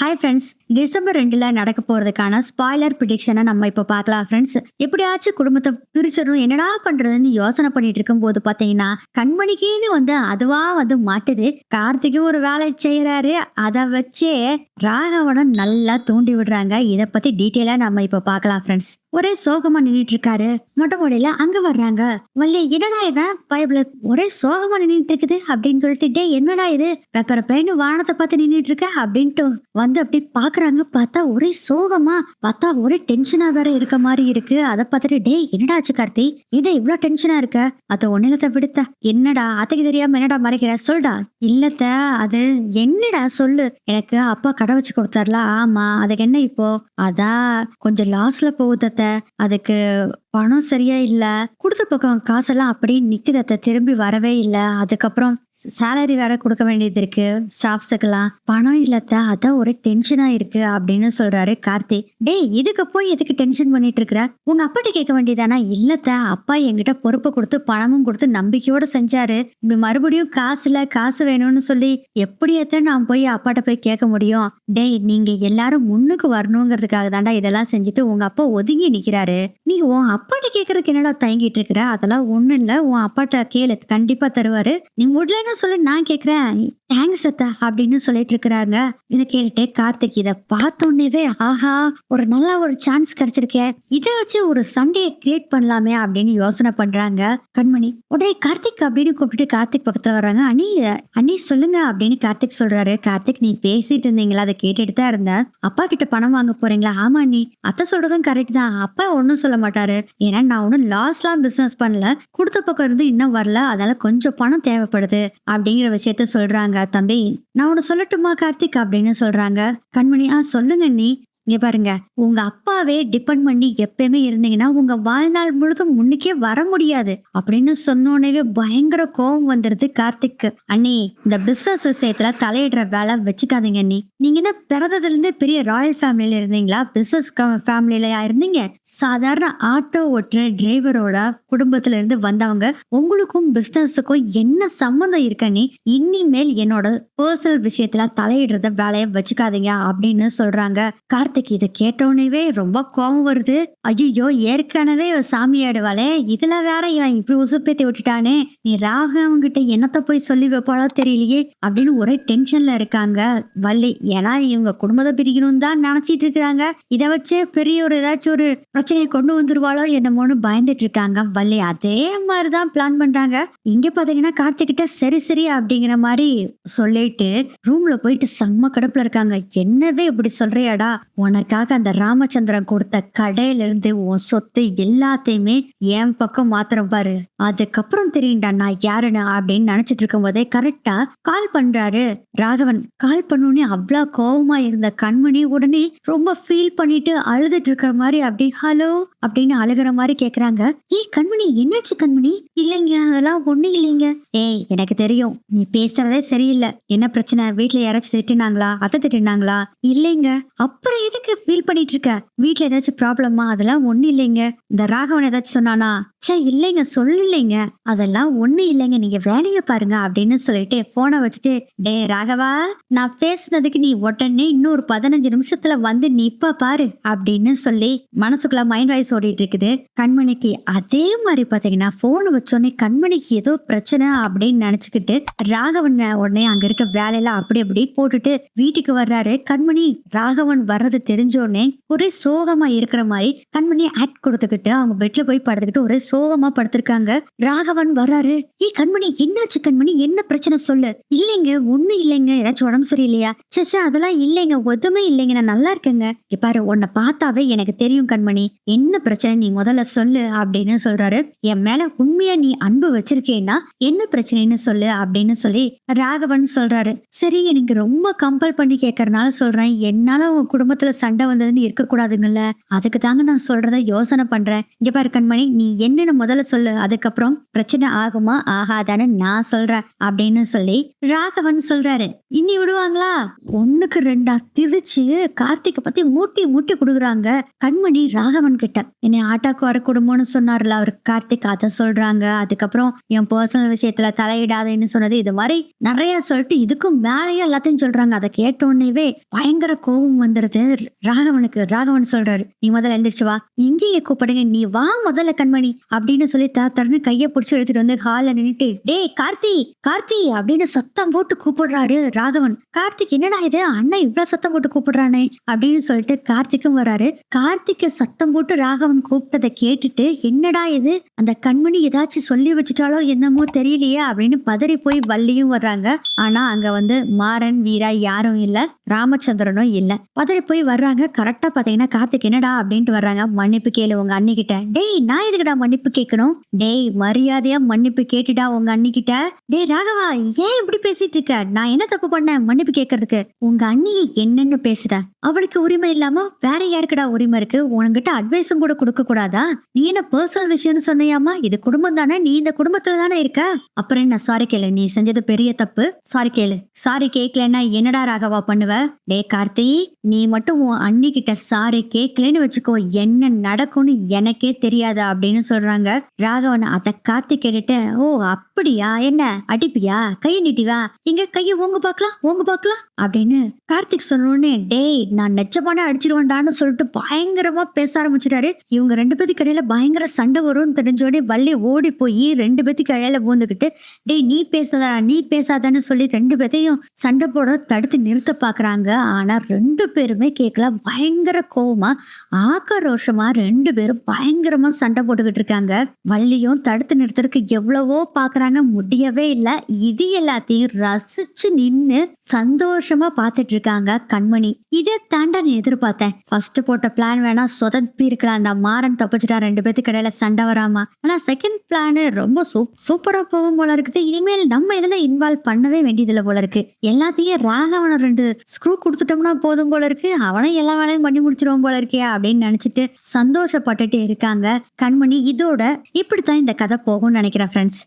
Hi friends December ரெண்டில் நடக்க போறதுக்கான ஸ்பாய்லர் ப்ரிடிக்ஷனை நம்ம இப்போ பார்க்கலாம் ஃப்ரெண்ட்ஸ் எப்படியாச்சும் குடும்பத்தை பிரிச்சிடணும் என்னடா பண்றதுன்னு யோசனை பண்ணிட்டு இருக்கும்போது பார்த்தீங்கன்னா கண்மணிக்கேன்னு வந்து அதுவா வந்து மாட்டுது. கார்த்திக்கு ஒரு வேலை செய்யறாரு அதை வச்சே ராகவனை நல்லா தூண்டி விடுறாங்க. இதை பத்தி டீட்டெயிலா நம்ம இப்ப பார்க்கலாம் ஃப்ரெண்ட்ஸ் ஒரே சோகமா நின்னுட்டு இருக்காரு மொட்டை மாடியில அங்க வர்றாங்க. வள்ளி என்னடா இவன்? பைபிள் ஒரே சோகமா நின்னுட்டு இருக்குது அப்படின்னு சொல்லிட்டு டே என்னடா இது? பெப்பர பேனு வானத்தை பார்த்து நின்னுட்டு இருக்க அப்படின்ட்டு வந்து அப்படி பாக்குறாங்க. பார்த்தா ஒரே சோகமா பார்த்தா ஒரே டென்ஷனா வேற இருக்க மாதிரி இருக்கு. அதை பார்த்துட்டு டே என்னடா ஆச்சு கார்த்தி? என்ன இவ்வளவு டென்ஷனா இருக்க? அத ஒன்னிலத்தை விடுத்த. என்னடா அத்தைக்கு தெரியாம என்னடா மறைக்கிற? சொல்டா. இல்லத்த அது என்னடா? சொல்லு. எனக்கு அப்பா கடை வச்சு கொடுத்தாருல. ஆமா அதுக்கு என்ன இப்போ? அதான் கொஞ்சம் லாஸ்ல போகுதத்த அதுக்கு பணம் சரியா இல்ல. கொடுத்த பக்கம் காசெல்லாம் அப்படியே நிக்குதத்த திரும்பி வரவே இல்ல. அதுக்கப்புறம் சேலரி வேற கொடுக்க வேண்டியது இருக்கு. ஸ்டாஃப்ஸுக்கெல்லாம் பணம் இல்லத்த அதான் ஒரு டென்ஷனா இருக்கு அப்படின்னு சொல்றாரு கார்த்தி. டேய் இதுக்கு போய் எதுக்கு டென்ஷன் பண்ணிட்டு இருக்கிற? உங்க அப்பாட்ட கேட்க வேண்டியதானா? இல்லத்த அப்பா என்கிட்ட பொறுப்பை கொடுத்து பணமும் கொடுத்து நம்பிக்கையோட செஞ்சாரு. இப்படி மறுபடியும் காசு இல்ல காசு வேணும்னு சொல்லி எப்படியத்த நான் போய் அப்பாட்ட போய் கேட்க முடியும்? டேய் நீங்க எல்லாரும் முன்னுக்கு வரணுங்கிறதுக்காக தாண்டா இதெல்லாம் செஞ்சுட்டு உங்க அப்பா ஒதுங்கி நிக்கிறாரு. நீ உன் அப்பாட்ட கேட்கறதுக்கு என்னடா தயங்கிட்டு இருக்கிற அதெல்லாம் ஒன்றும் இல்லை உன் அப்பாட்ட கேளு. கண்டிப்பாக தருவாரு. நீ முடியலன்னு சொல்லி நான் கேட்குறேன் தேங்க்ஸ் அத்தா அப்படின்னு சொல்லிட்டு இருக்கிறாங்க இதை கேட்டுட்டு கார்த்திக் இதை பார்த்தோன்னே ஆஹா ஒரு நல்ல ஒரு சான்ஸ் கிடைச்சிருக்கே. இதை வச்சு ஒரு சண்டையை கிரியேட் பண்ணலாமே அப்படின்னு யோசனை பண்றாங்க. கண்மணி உடனே கார்த்திக் அப்படின்னு கூப்பிட்டு கார்த்திக் பக்கத்துல வர்றாங்க. அண்ணி அண்ணி சொல்லுங்க அப்படின்னு கார்த்திக் சொல்றாரு. கார்த்திக் நீ பேசிட்டு இருந்தீங்களா? அதை கேட்டுட்டு தான் இருந்தேன். அப்பா கிட்ட பணம் வாங்க போறீங்களா? ஆமா அண்ணி. அத்தை சொல்றதும் கரெக்ட் தான். அப்பா ஒன்றும் சொல்ல மாட்டாரு. ஏன்னா நான் ஒன்றும் லாஸ்லாம் பிசினஸ் பண்ணல. கொடுத்த பக்கம் இருந்து இன்னும் வரல. அதனால கொஞ்சம் பணம் தேவைப்படுது அப்படிங்கிற விஷயத்த சொல்றாங்க தம்பி. நான் உன்னை சொல்லட்டுமா கார்த்திக் அப்படின்னு சொல்றாங்க. கண்மணி ஆ சொல்லுங்க நீ. இங்க பாருங்க உங்க அப்பாவே டிபெண்ட் பண்ணி எப்பயுமே இருந்தீங்கன்னா உங்க வாழ்நாள் முழுதும் முன்னுக்கே வர முடியாது. அப்படின்னு சொன்னோடனே பயங்கர கோபம் வந்துருது கார்த்திக்கு. அண்ணி இந்த பிசினஸ் விஷயத்துல தலையிடுற வேலை வச்சுக்காதீங்க அண்ணி. நீங்க என்ன பிறந்ததுல இருந்தே பெரிய ராயல் ஃபேமிலியில இருந்தீங்களா? பிசினஸ் ஃபேமிலியிலயா இருந்தீங்க? சாதாரண ஆட்டோ ஓட்டுற டிரைவரோட குடும்பத்துல இருந்து வந்தவங்க உங்களுக்கும் பிசினஸுக்கும் என்ன சம்மந்தம் இருக்கண்ணி இனிமேல் என்னோட பர்சனல் விஷயத்துல தலையிடுறத வேலையை வச்சுக்காதீங்க அப்படின்னு சொல்றாங்க கார்த்திக். இதை கேட்டோன்னே ரொம்ப கோபம் வருது. ஐயோ ஏற்கனவே இவ சாமி ஆடுவாளே இதுல வேற இவன் இப்படி உசுப்பேத்தி விட்டுட்டானே. நீ ராக கிட்ட என்னத்த போய் சொல்லி வைப்பாளோ தெரியலையே அப்படின்னு ஒரே டென்ஷன்ல இருக்காங்க வள்ளி. ஏன்னா இவங்க குடும்பத்தை பிரிக்கணும் தான் நினைச்சிட்டு இருக்காங்க இதை வச்சு பெரிய ஒரு ஏதாச்சும் ஒரு பிரச்சனையை கொண்டு வந்துருவாளோ என்னமோன்னு பயந்துட்டு இருக்காங்க வள்ளி. அதே மாதிரிதான் பிளான் பண்றாங்க. இங்க பாத்தீங்கன்னா கார்த்திகிட்ட சரி சரி அப்படிங்கிற மாதிரி சொல்லிட்டு ரூம்ல போயிட்டு செம்ம கடுப்புல இருக்காங்க. என்னவே இப்படி சொல்றியாடா? உனக்காக அந்த ராமச்சந்திரன் கொடுத்த கடையில இருந்து உன் சொத்து எல்லாத்தையுமே என் பக்கம் மாத்திரம் பாரு. அதுக்கப்புறம் தெரியும்டா நான் யாருன்னு அப்படின்னு நினைச்சிட்டு இருக்கும் போதே கரெக்டா கால் பண்றாரு ராகவன். கால் பண்ணுனே அவ்வளோ கோவமா இருந்த கண்மணி உடனே ரொம்ப ஃபீல் பண்ணிட்டு அழுதுட்டு இருக்கிற மாதிரி அப்படி ஹலோ அப்படின்னு அழுகிற மாதிரி கேக்குறாங்க. ஏய் கண்மணி என்னாச்சு கண்மணி? இல்லைங்க அதெல்லாம் ஒண்ணு இல்லைங்க. ஏய் எனக்கு தெரியும். நீ பேசுறதே சரியில்லை. என்ன பிரச்சனை? வீட்டுல யாராச்சும் திட்டினாங்களா? அத்தை திட்டினாங்களா? இல்லைங்க. அப்புறம் எதுக்கு ஃபீல் பண்ணிட்டு இருக்க? வீட்ல ஏதாச்சும் ப்ராப்ளமா அதெல்லாம் ஒண்ணு இல்லைங்க. இந்த ராகவன் ஏதாச்சும் சொன்னானா? ச்சே இல்லைங்க சொல்லலைங்க. அதெல்லாம் ஒண்ணு இல்லைங்க. நீங்க வேலையை பாருங்க அப்படின்னு சொல்லிட்டு போனை வச்சுட்டு டே ராகவா நான் பேசுனதுக்கு நீ உடனே இன்னொரு பதினஞ்சு நிமிஷத்துல வந்து நிப்ப பாரு அப்படின்னு சொல்லி மனசுக்குள்ள மைண்ட் வாய்ஸ் ஓடிட்டு இருக்குது. கண்மணிக்கு அதே மாதிரி பாத்தீங்கன்னா போனை வச்சோடனே கண்மணிக்கு ஏதோ பிரச்சனை அப்படின்னு நினைச்சுக்கிட்டு ராகவன் உடனே அங்க இருக்க வேலையெல்லாம் அப்படி அப்படி போட்டுட்டு வீட்டுக்கு வர்றாரு. கண்மணி ராகவன் வர்றது தெரிஞ்சோடனே ஒரே சோகமா இருக்கிற மாதிரி கண்மணி ஆக்ட் கொடுத்துக்கிட்டு அவங்க பெட்ல போய் படுத்துக்கிட்டு ஒரே சோகமா படுத்திருக்காங்க. ராகவன் வர்றாரு. ஏய் கண்மணி என்னாச்சு கண்மணி? என்ன பிரச்சனை சொல்லு. இல்லைங்க ஒண்ணு இல்லைங்க. ஏதாச்சும் உடம்பு சரியில்லையா? சச்சா அதெல்லாம் இல்லைங்க. ஒதுமே இல்லைங்க. நான் நல்லா இருக்கேங்க. பாரு உன்னை பார்த்தாவே எனக்கு தெரியும் கண்மணி. என்ன பிரச்சனை? நீ முதல்ல சொல்லு அப்படின்னு சொல்றாரு. என் மேல உண்மையா நீ அன்பு வச்சிருக்கேன்னா என்ன பிரச்சனைன்னு சொல்லு அப்படின்னு சொல்லி ராகவன் சொல்றாரு. சரி எனக்கு ரொம்ப கம்பல் பண்ணி கேட்கறனால சொல்றேன். என்னால உன் குடும்பத்துல சண்டை வந்ததுன்னு இருக்கக்கூடாதுங்கல்ல. அதுக்கு தாங்க நான் சொல்றத யோசனை பண்றேன். இங்க பாரு கண்மணி நீ என்ன என்னன்னு முதல்ல சொல்லு. அதுக்கப்புறம் பிரச்சனை ஆகுமா? ஆகாதான்னு நான் சொல்றேன் அப்படின்னு சொல்லி ராகவன் சொல்றாரு. இன்னி விடுவாங்களா? ஒண்ணுக்கு ரெண்டா திருச்சு கார்த்திகை பத்தி மூட்டி மூட்டி கொடுக்குறாங்க. கண்மணி ராகவன் கிட்ட. என்னை ஆட்டாக்கு வர குடும்பம்னு சொன்னார்ல அவர். கார்த்திக் அதை சொல்றாங்க. அதுக்கப்புறம் என் பர்சனல் விஷயத்துல தலையிடாதேன்னு சொன்னது இது மாதிரி நிறைய சொல்லிட்டு இதுக்கும் மேலேயே எல்லாத்தையும் சொல்றாங்க. அதை கேட்ட உடனேவே பயங்கர கோபம் வந்துருது ராகவனுக்கு. ராகவன் சொல்றாரு நீ முதல்ல எந்திரிச்சு வா. எங்கேயே கூப்பிடுங்க. நீ வா முதல்ல கண்மணி. அப்படின்னு சொல்லி தர கையை பிடிச்சி எடுத்துட்டு வந்து ஹால நின்னுட்டு டேய் கார்த்தி கார்த்தி! அப்படின்னு சத்தம் போட்டு கூப்பிடுறாரு ராகவன். கார்த்திக் என்னடா இது? அண்ணன் இவ்வளவு சத்தம் போட்டு கூப்பிடுறானே! அப்படின்னு சொல்லிட்டு கார்த்திக்கும் வராரு. கார்த்திக்க சத்தம் போட்டு ராகவன் கூப்பிட்டதை கேட்டுட்டு என்னடா இது? அந்த கண்மணி ஏதாச்சும் சொல்லி வச்சுட்டாலோ என்னமோ தெரியலையே! அப்படின்னு பதறி போய் வள்ளியும் வர்றாங்க. ஆனா அங்க வந்து மாறன் வீரா யாரும் இல்ல. ராமச்சந்திரனும் இல்ல. பதறி போய் வர்றாங்க. கரெக்டா பாத்தீங்கன்னா கார்த்திக் என்னடா? அப்படின்ட்டு வர்றாங்க. மன்னிப்பு கேளு உங்க அண்ணிகிட்ட டேய் நான் எதுக்குடா மன்னிப்பு கேட்கணும். டேய் மரியாதையா மன்னிப்பு கேட்டுடா உங்க அண்ணிக்கிட்ட. டேய் ராகவா ஏன் இப்படி பேசிட்டு இருக்க? நான் என்ன தப்பு பண்ணேன் மன்னிப்பு கேட்கறதுக்கு? உங்க அண்ணியை என்னன்னு பேசுற அவளுக்கு உரிமை இல்லாம வேற யாருக்குடா உரிமை இருக்கு? உன்கிட்ட அட்வைஸும் கூட கொடுக்க கூடாதா? நீ என்ன பர்சனல் விஷயம்னு சொன்னியாமா? இது குடும்பம் தானே? நீ இந்த குடும்பத்துல தானே இருக்க? அப்புறம் என்ன சாரி கேளு. நீ செஞ்சது பெரிய தப்பு. சாரி கேளு. சாரி கேட்கலன்னா என்னடா ராகவா பண்ணுவ? டே கார்த்தி நீ மட்டும் உன் அண்ணி கிட்ட சாரி கேட்கலன்னு வச்சுக்கோ. என்ன நடக்கும்னு எனக்கே தெரியாது? அப்படின்னு சொல்றாங்க. ராகவன் அத காத்து கேட்டுட்டு ஓ அப்படியா? என்ன? அடிப்பியா? கையை நீட்டி வா. இங்க கையை ஓங்க பாக்கலாம் ஓங்க பாக்கலாம் அப்படின்னு கார்த்திக் சொன்னோடனே டேய் நான் நெச்சமான அடிச்சிருவேன்டான்னு சொல்லிட்டு பயங்கரமா பேச ஆரம்பிச்சிட்டாரு. இவங்க ரெண்டு பேத்துக்கு இடையில பயங்கர சண்டை வரும்னு தெரிஞ்சோடனே வள்ளி ஓடி போய் ரெண்டு பேத்துக்கு இடையில பூந்துக்கிட்டு டேய் நீ பேசாதா நீ பேசாதான்னு சொல்லி ரெண்டு பேத்தையும் சண்டை போட தடுத்து நிறுத்த பாக்குறாங்க. ஆனா ரெண்டு பேருமே கேட்கல பயங்கர கோவமா ஆக்கரோஷமா ரெண்டு பேரும் பயங்கரமா சண்டை போட்டுக்கிட்டு இருக்காங்க. வள்ளியும் தடுத்து நிறுத்துறதுக்கு எவ்வளவோ பாக்குறாங்க. முடியவே இல்லை. இது எல்லாத்தையும் ரசிச்சு நின்னு சந்தோஷமா பார்த்துட்டு இருக்காங்க கண்மணி. இதை தாண்டா நீ எதிர்பார்த்தேன். ஃபர்ஸ்ட் போட்ட பிளான் வேணா சொதப்பி இருக்கலாம். அந்த மாறன் தப்பிச்சுட்டா ரெண்டு பேத்துக்கு இடையில சண்டை வராம. ஆனா செகண்ட் பிளானு ரொம்ப சூப் சூப்பரா போகும் போல இருக்குது. இனிமேல் நம்ம இதுல இன்வால்வ் பண்ணவே வேண்டியதுல போல இருக்கு. எல்லாத்தையும் ராகவனை ரெண்டு ஸ்க்ரூ கொடுத்துட்டோம்னா போதும் போல இருக்கு. அவனை எல்லா வேலையும் பண்ணி முடிச்சிருவோம் போல இருக்கே அப்படின்னு நினைச்சிட்டு சந்தோஷப்பட்டுட்டு இருக்காங்க கண்மணி. இதோட இப்படித்தான் இந்த கதை போகும்னு நினைக்கிறேன் ஃப்ரெண்ட்ஸ்